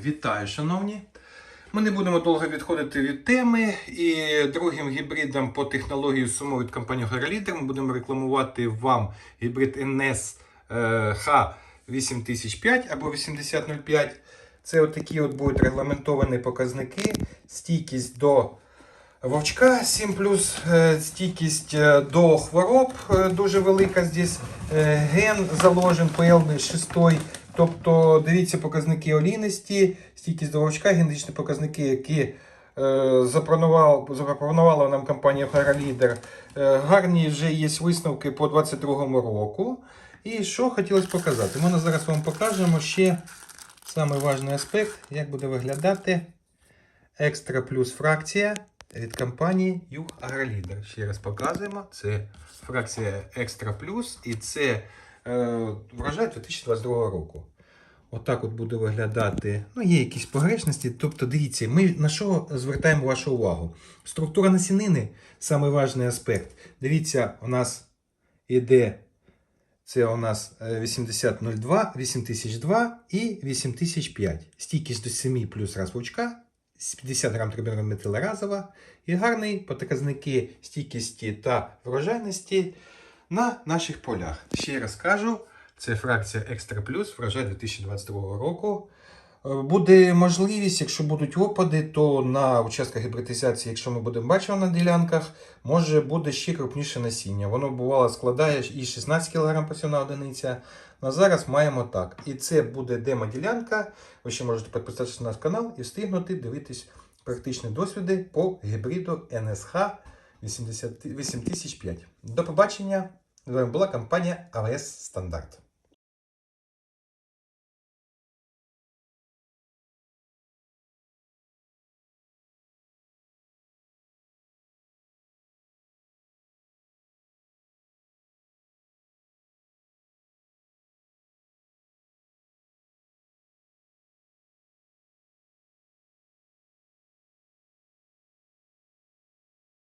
Вітаю, шановні! Ми не будемо довго відходити від теми. І другим гібридом по технології СУМО від компанії Горолідер ми будемо рекламувати вам гібрид NS е, H8005 або 8005. Це отакі от будуть регламентовані показники, стійкість до вовчка 7 плюс, е, стійкість е, до хвороб е, дуже велика. Здесь е, ген заложен PL 6. Тобто дивіться показники олійності, стійкість до вовчка, генетичні показники, які е, запропонувала, нам компанія Haralíder. Е, гарні вже є висновки по 2022 року. І що хотілося показати? Ми зараз вам покажемо ще важний аспект, як буде виглядати екстра плюс фракція від компанії Юг Агролідер. Ще раз показуємо. Це фракція екстра плюс і це врожай 2022 року. Отак от буде виглядати. Ну, є якісь погрешності. Тобто, дивіться, ми на що звертаємо вашу увагу? Структура насінини важний аспект. Дивіться, у нас іде. Це у нас е, 8002, 8002 і 8005. Стійкість до 7 плюс раз вовчка, 50 грам трибінометила разова і гарний показники стійкості та врожайності на наших полях. Ще раз кажу, це фракція Екстра Плюс, врожай 2022 року. Е, Буде можливість, якщо будуть опади, то на участках гібридизації, якщо ми будемо бачити на ділянках, може буде ще крупніше насіння. Воно бувало складає і 16 кг посівна одиниця. На зараз маємо так. І це буде демо-ділянка. Ви ще можете підписатися на наш канал і встигнути дивитись практичні досвіди по гібриду 80 8005. До побачення. Була компанія АВС Стандарт.